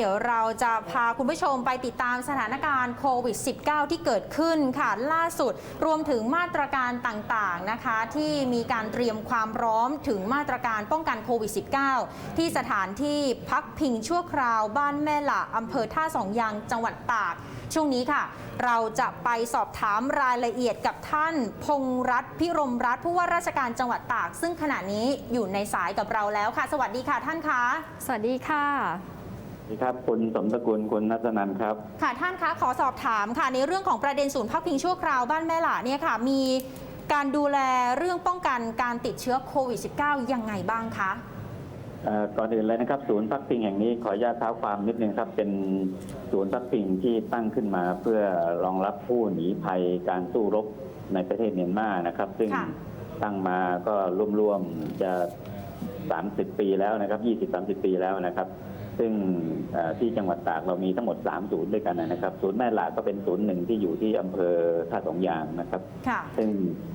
เดี๋ยวเราจะพาคุณผู้ชมไปติดตามสถานการณ์โควิด -19 ที่เกิดขึ้นค่ะล่าสุดรวมถึงมาตรการต่างๆนะคะที่มีการเตรียมความพร้อมถึงมาตรการป้องกันโควิด -19 ที่สถานที่พักพิงชั่วคราวบ้านแม่ละอำเภอท่าสองยางจังหวัดตาก ช่วงนี้ค่ะ เราจะไปสอบถามรายละเอียดกับท่าน พงษ์รัตน์พิรมรัตน์ผู้ว่าราชการจังหวัดตาก ซึ่งขณะนี้อยู่ในสายกับเราแล้วค่ะ สวัสดีค่ะท่านคะสวัสดีค่ะ ดีครับคุณสมสกุลคุณนัทนันท์ครับ ค่ะท่านคะขอสอบถามค่ะในเรื่องของประเด็นศูนย์พักพิงชั่วคราวบ้านแม่หละเนี่ยค่ะ มีการดูแลเรื่องป้องกันการติดเชื้อโควิด -19 ยังไงบ้างคะเอ่อก่อนอื่นเลยนะครับ ศูนย์พักพิงแห่งนี้ขออนุญาตเท้าความนิดนึงครับ เป็นศูนย์พักพิงที่ตั้งขึ้นมาเพื่อรองรับผู้หนีภัยการสู้รบในประเทศเมียนมานะครับ ซึ่งค่ะตั้งมาก็ร่วมๆจะ 30 ปีแล้วนะครับ 20-30 ปีแล้วนะครับ ซึ่งเอ่อที่จังหวัดตากเรามีทั้งหมด 3 ศูนย์ด้วยกันนะครับ ศูนย์แม่หลาก็เป็นศูนย์หนึ่งที่อยู่ที่อำเภอท่าสองยางนะครับค่ะซึ่ง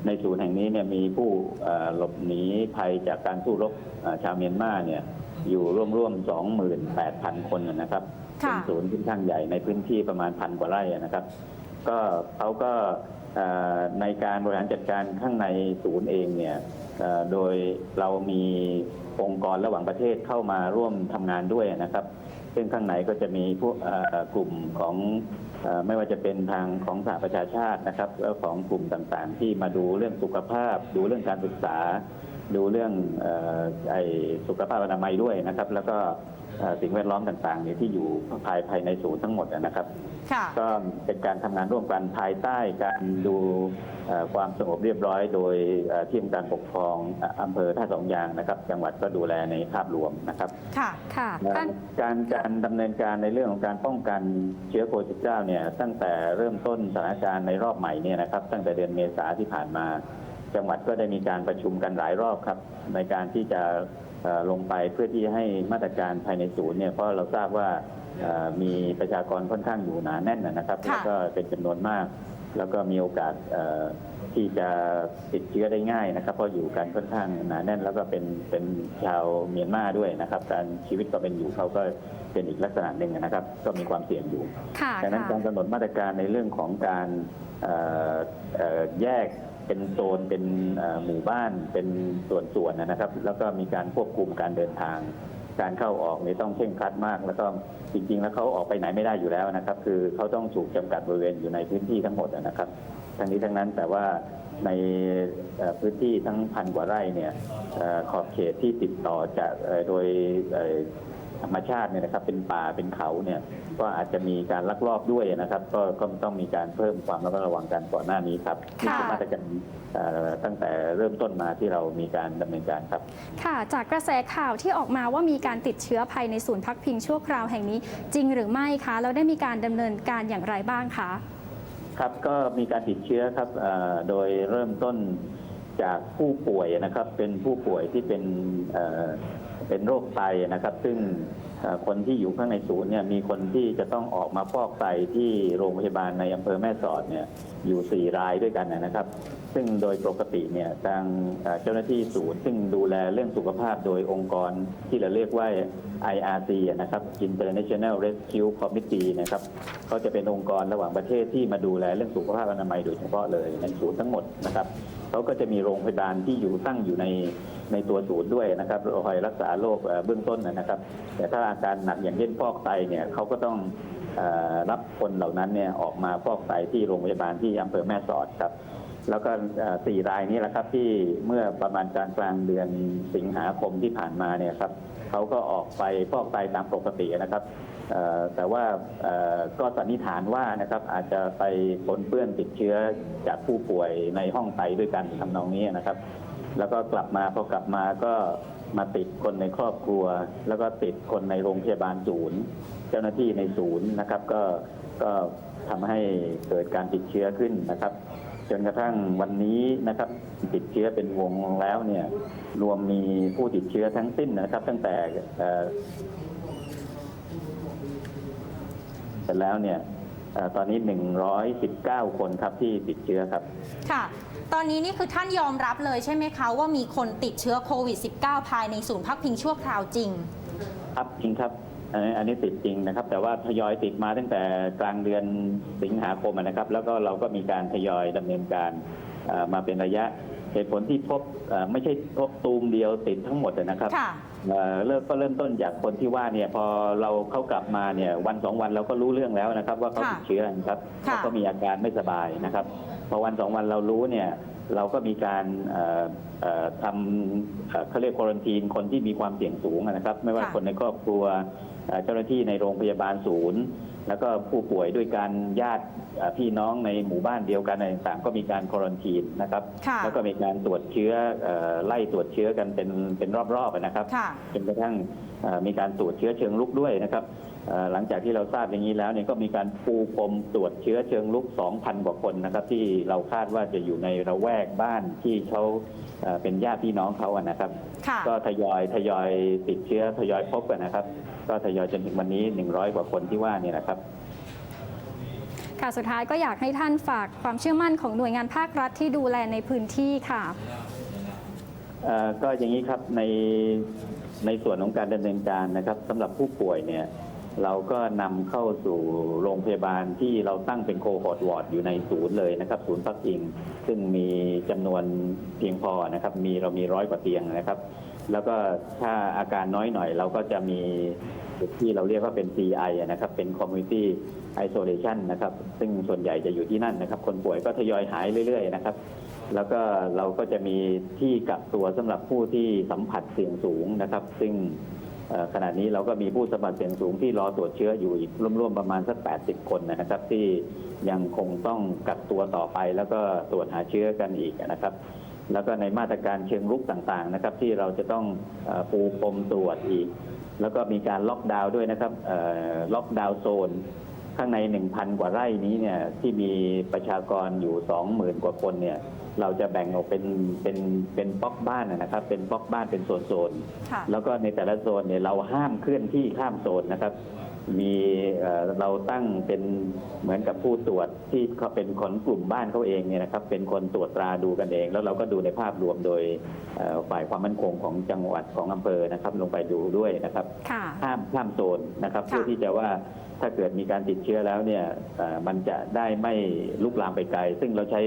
ในศูนย์แห่งนี้เนี่ยมีผู้เอ่อหลบหนีภัยจากการสู้รบเอ่อชาวเมียนมาเนี่ยอยู่ร่วมๆ 28,000 คนนะครับค่ะเป็นศูนย์ค่อนข้างใหญ่ในพื้นที่ประมาณพันกว่าไร่นะครับ ก็เขาก็เอ่อในการบริหารจัดการข้างในศูนย์เองเนี่ยเอ่อ โดยเรามีองค์กรระหว่างประเทศเข้ามาร่วมทำงานด้วยนะครับ ซึ่งข้างในก็จะมีพวกกลุ่มของอไม่ว่าจะเป็นทางของสหประชาชาตินะครับแล้วของกลุ่มต่างๆ ที่มาดูเรื่องสุขภาพ ดูเรื่องการศึกษา ดูเรื่องอไอสุขภาพอนามัยด้วยนะครับ แล้วก็สิ่งแวดล้อมต่างๆเนี่ยที่อยู่ภายภายในศูนย์ทั้งหมดนะครับ ก็เป็นการทำงานร่วมกันภายใต้การดูเอ่อความสงบเรียบร้อย โดยเอ่อที่ทำการปกครองเอ่ออำเภอท่าสองยางนะครับ จังหวัดก็ดูแลในภาพรวมนะครับ ค่ะค่ะท่านการการดำเนินการในเรื่องของการป้องกันเชื้อโควิด -19 เนี่ยตั้งแต่เริ่มต้นสถานการณ์ในรอบใหม่เนี่ยนะครับ ตั้งแต่เดือนเมษาที่ผ่านมา จังหวัดก็ได้มีการประชุมกันหลายรอบครับ ในการที่จะเอ่อลงไปเพื่อที่ให้มาตรการภายในศูนย์เนี่ยเพราะเราทราบว่าเอ่อ มีประชากรค่อนข้างอยู่หนาแน่นนะครับค่ะแล้วก็เป็นจำนวนมาก แล้วก็มีโอกาสเอ่อที่จะติดเชื้อได้ง่ายนะครับ เพราะอยู่กันค่อนข้างหนาแน่น แล้วก็เป็นเป็นชาวเมียนมาด้วยนะครับ การชีวิตก็เป็นอยู่เขาก็เป็นอีกลักษณะหนึ่งนะครับ ก็มีความเสี่ยงอยู่ค่ะดังนั้นค่ะการกำหนดมาตรการในเรื่องของการเอ่อเอ่อแยกเป็นโซนเป็นเอ่อหมู่บ้านเป็นส่วนๆนะครับ แล้วก็มีการควบคุมการเดินทาง การเข้าออกนี่ต้องเคร่งครัดมาก แล้วก็จริง ๆ แล้วเขาออกไปไหนไม่ได้อยู่แล้วนะครับ คือเขาต้องถูกจำกัดบริเวณอยู่ในพื้นที่ทั้งหมดนะครับ ทั้งนี้ทั้งนั้นแต่ว่าในพื้นที่ทั้งพันกว่าไร่เนี่ยอขอบเขตที่ติดต่อจากโดย ธรรมชาติเนี่ยนะครับ เป็นป่าเป็นเขาเนี่ย ก็อาจจะมีการลักลอบด้วยนะครับ ก็ก็ต้องมีการเพิ่มความระมัดระวังกันก่อนหน้านี้ครับนี่คือค่ะมาตรการเอ่อตั้งแต่เริ่มต้นมาที่เรามีการดำเนินการครับ ค่ะจากกระแสข่าวที่ออกมาว่ามีการติดเชื้อภายในศูนย์พักพิงชั่วคราวแห่งนี้ จริงหรือไม่คะแล้วได้มีการดำเนินการอย่างไรบ้างคะครับก็มีการติดเชื้อครับเอ่อโดยเริ่มต้นจากผู้ป่วยนะครับ เป็นผู้ป่วยที่เป็น เป็นโรคไตนะครับ ซึ่งคนที่อยู่ข้างในศูนย์เนี่ยมีคนที่จะต้องออกมาฟอกไตที่โรงพยาบาลในอำเภอแม่สอดเนี่ยอยู่ 4 รายด้วยกันนะครับ ซึ่งโดยปกติเนี่ยทางเจ้าหน้าที่ศูนย์ ซึ่งดูแลเรื่องสุขภาพโดยองค์กรที่เราเรียกว่า IRC นะครับ International Rescue Committee นะครับเขาจะเป็นองค์กรระหว่างประเทศที่มาดูแลเรื่องสุขภาพอนามัยโดยเฉพาะเลยในศูนย์ทั้งหมดนะครับ เขาก็จะมีโรงพยาบาลที่อยู่ตั้งอยู่ในในตัวศูนย์ด้วยนะครับคอยรักษาโรคเบื้องต้นนะครับ แต่ถ้าอาการหนักอย่างเช่นฟอกไตเนี่ยเขาก็ต้องรับคนเหล่านั้นเนี่ยออกมาฟอกไตที่โรงพยาบาลที่อำเภอแม่สอดครับ แล้วก็สี่รายนี้แหละครับที่เมื่อประมาณกลางกลางเดือนสิงหาคมที่ผ่านมาเนี่ยครับเขาก็ออกไปฟอกไตตามปกตินะครับ แต่ว่าก็สันนิษฐานว่านะครับอาจจะไปปนเปื้อนติดเชื้อจากผู้ป่วยในห้องไตด้วยกันทำนองนี้นะครับ แล้วก็กลับมาพอกลับมาก็มาติดคนในครอบครัว แล้วก็ติดคนในโรงพยาบาลศูนย์ เจ้าหน้าที่ในศูนย์นะครับ ก็ก็ทำให้เกิดการติดเชื้อขึ้นนะครับ จนกระทั่งวันนี้นะครับ ติดเชื้อเป็นวงแล้วเนี่ยรวมมีผู้ติดเชื้อทั้งสิ้นนะครับ ตั้งแต่ เอ่อเสร็จแล้วเนี่ยเอ่อตอนนี้ 119 คนครับที่ติดเชื้อครับ ค่ะ ตอนนี้นี่คือท่านยอมรับเลยใช่ไหมคะว่ามีคนติดเชื้อโควิด -19 ภายในศูนย์พักพิงชั่วคราวจริง ครับจริงครับ อันนี้อันนี้ติดจริงนะครับ แต่ว่าทยอยติดมาตั้งแต่กลางเดือนสิงหาคมนะครับ แล้วก็เราก็มีการทยอยดำเนินการเอ่อ มาเป็นระยะเหตุผลที่พบเอ่อไม่ใช่พบตูมเดียวติดทั้งหมดนะครับค่ะเอ่อเริ่มก็เริ่มต้นจากคนที่ว่าเนี่ยพอเราเข้ากลับมาเนี่ยวันสองวันเราก็รู้เรื่องแล้วนะครับ ว่าเขาค่ะติดเชื้อนะครับค่ะแล้วก็มีอาการไม่สบายนะครับพอวันสองวันเรารู้เนี่ยเราก็มีการเอ่อเอ่อทำเอ่อเขาเรียกควอนตีนคนที่มีความเสี่ยงสูงนะครับ ไม่ว่าค่ะคนในครอบครัวเอ่อเจ้าหน้าที่ในโรงพยาบาลศูนย์ แล้วก็ผู้ป่วยด้วยการญาติเอ่อพี่น้องในหมู่บ้านเดียวกันอะไรต่างๆก็มีการควอนตีนนะครับค่ะแล้วก็มีการตรวจเชื้อเอ่อไล่ตรวจเชื้อกันเป็นเป็นรอบๆนะครับค่ะจนกระทั่งเอ่อมีการตรวจเชื้อเชิงลุกด้วยนะครับเอ่อ หลังจากที่เราทราบอย่างนี้แล้วเนี่ยก็มีการปูพรมตรวจเชื้อเชิงลุก 2,000 กว่าคนนะครับ ที่เราคาดว่าจะอยู่ในระแวกบ้านที่เขาเอ่อเป็นญาติพี่น้องเขาอะนะครับค่ะก็ทยอยทยอยติดเชื้อทยอยพบกันนะครับ ก็ทยอยจนถึงวันนี้ 100 กว่าคนที่ว่าเนี่ยนะครับค่ะสุดท้ายก็อยากให้ท่านฝากความเชื่อมั่นของหน่วยงานภาครัฐที่ดูแลในพื้นที่ค่ะเอ่อก็อย่างนี้ครับในในส่วนของการดำเนินการนะครับสำหรับผู้ป่วยเนี่ย เราก็นำเข้าสู่โรงพยาบาลที่เราตั้งเป็นโคฮอร์ดวอร์ดอยู่ในศูนย์เลยนะครับ ศูนย์พักพิง ซึ่งมีจำนวนเพียงพอนะครับ มีเรามีร้อยกว่าเตียงนะครับ แล้วก็ถ้าอาการน้อยหน่อย เราก็จะมีจุดที่เราเรียกว่าเป็น CI อนะครับ เป็น Community Isolation นะครับ ซึ่งส่วนใหญ่จะอยู่ที่นั่นนะครับ คนป่วยก็ทยอยหายเรื่อย ๆ นะครับ แล้วก็เราก็จะมีที่กักตัวสำหรับผู้ที่สัมผัสเสี่ยงสูงนะครับ ซึ่ง ขณะนี้เราก็มีผู้สัมผัสเสี่ยงสูงที่รอตรวจเชื้ออยู่อีกร่วมๆประมาณสัก 80 คนนะครับ ที่ยังคงต้องกักตัวต่อไป แล้วก็ตรวจหาเชื้อกันอีกนะครับ แล้วก็ในมาตรการเชิงรุกต่างๆนะครับ ที่เราจะต้องปูพรมตรวจอีก แล้วก็มีการล็อกดาวน์ด้วยนะครับล็อกดาวน์โซน ข้างใน 1,000 กว่าไร่นี้เนี่ยที่มีประชากรอยู่ 20,000 กว่าคนเนี่ยเราจะแบ่งออกเป็นเป็นเป็นบล็อกบ้านนะนะครับ เป็นบล็อกบ้านเป็นโซนๆค่ะแล้วก็ในแต่ละโซนเนี่ยเราห้ามเคลื่อนที่ข้ามโซนนะครับ มีเอ่อเราตั้งเป็นเหมือนกับผู้ตรวจที่เขาเป็นคนกลุ่มบ้านเขาเองเนี่ยนะครับ เป็นคนตรวจตราดูกันเอง แล้วเราก็ดูในภาพรวมโดยเอ่อฝ่ายความมั่นคงของจังหวัดของอำเภอนะครับ ลงไปดูด้วยนะครับค่ะห้ามข้ามโซนนะครับค่ะเพื่อที่จะว่าถ้าเกิดมีการติดเชื้อแล้วเนี่ยเอ่อมันจะได้ไม่ลุกลามไปไกล ซึ่งเราใช้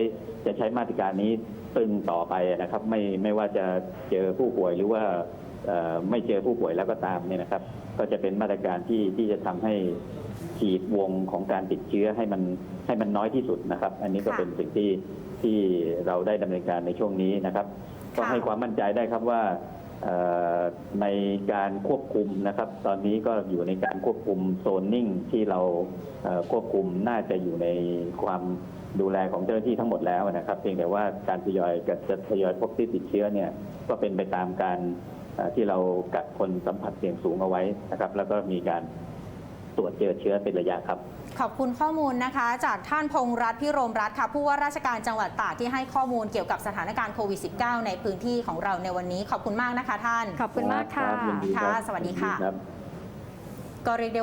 จะใช้มาตรการนี้ตึงต่อไปนะครับ ไม่ไม่ว่าจะเจอผู้ป่วยหรือว่าเอ่อ ไม่เจอผู้ป่วยแล้วก็ตามเนี่ยนะครับ ก็จะเป็นมาตรการที่ที่จะทำให้ขีดวงของการติดเชื้อให้มันให้มันน้อยที่สุดนะครับ อันนี้ก็เป็นสิ่งที่ที่เราได้ดำเนินการในช่วงนี้นะครับ ก็ให้ความมั่นใจได้ครับว่าในการควบคุมนะครับ ตอนนี้ก็อยู่ในการควบคุมโซนนิ่งที่เราควบคุมน่าจะอยู่ในความดูแลของเจ้าหน้าที่ทั้งหมดแล้วนะครับ เพียงแต่ว่าการทยอยจะทยอยพบที่ติดเชื้อเนี่ยก็เป็นไปตามการ ที่เรากัดคนสัมผัสเสี่ยงสูงเอาไว้นะครับ แล้วก็มีการตรวจเจอเชื้อเป็นระยะครับ ขอบคุณข้อมูลนะคะ จากท่านพงษ์รัตน์พิโรมรัตน์ค่ะผู้ว่าราชการจังหวัดตากที่ให้ข้อมูลเกี่ยวกับสถานการณ์โควิด -19 ในพื้นที่ของเราในวันนี้ขอบคุณมากนะคะท่าน ขอบคุณมากค่ะรับยินดีรับค่ะ สวัสดีค่ะยินรับก็เรียกได้